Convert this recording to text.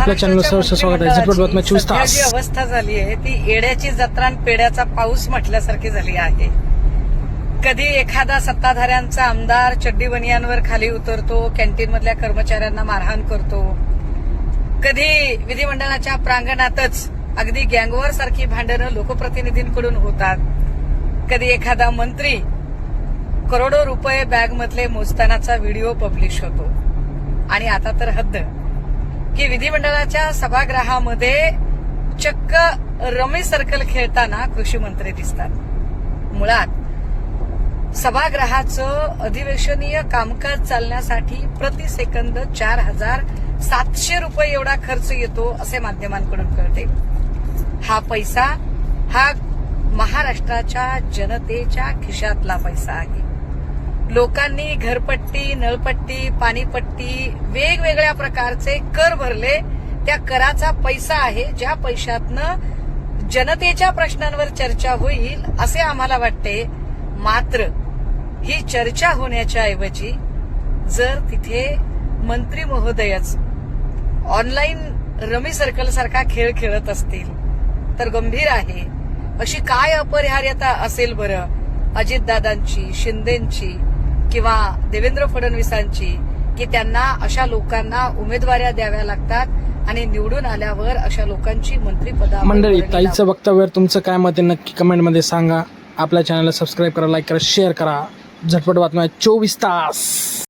आपल्या चॅनल सहर्ष स्वागत आहे. झटपट बातम्या चोवीस तास. जी अवस्था झाली आहे. ती येड्याची जत्रा आणि पेड्याचा पाऊस म्हटल्यासारखी झाली आहे. कधी एखादा सत्ताधाऱ्यांचा आमदार चड्डी बनियांवर खाली उतरतो कॅन्टीन मधल्या कर्मचाऱ्यांना मारहाण करतो. कधी विधिमंडळाच्या प्रांगणातच अगदी गँगवर सारखी भांडणं लोकप्रतिनिधींकडून होतात. कधी एखादा मंत्री करोडो रुपये बॅग मधले मोजतानाचा व्हिडिओ पब्लिश होतो. आणि आता तर हद्द. की विधिमंडळाच्या सभागृहामध्ये चक्क रमी सर्कल खेळताना कृषी मंत्री दिसतात. मुळात सभागृहाचं अधिवेशनीय कामकाज चालण्यासाठी प्रति सेकंद चार हजार सातशे रुपये एवढा खर्च येतो असे माध्यमांकडून कळते. हा पैसा हा महाराष्ट्राच्या जनतेच्या खिशातला पैसा आहे. लोकांनी घरपट्टी नळपट्टी पाणीपट्टी वेगवेगळ्या प्रकारचे कर भरले. त्या कराचा पैसा आहे ज्या पैशातनं जनतेच्या प्रश्नांवर चर्चा होईल असे आम्हाला वाटते. मात्र ही चर्चा होण्याच्या ऐवजी जर तिथे मंत्री महोदयच ऑनलाईन रमी सर्कल सारखा खेळ खेळत असतील तर गंभीर आहे. अशी काय अपरिहार्यता असेल बरं? अजितदादांची शिंदेची किंवा देवेंद्र फडणवीसांची की त्यांना अशा लोकांना उमेदवाऱ्या द्याव्या लागतात आणि निवडून आल्यावर अशा लोकांची मंत्रिपदा मंडळी ताईचं वक्तव्यावर तुमचं काय मत आहे नक्की कमेंटमध्ये सांगा. आपल्या चॅनलला सबस्क्राईब करा लाईक करा शेअर करा. झटपट बातम्या चोवीस तास.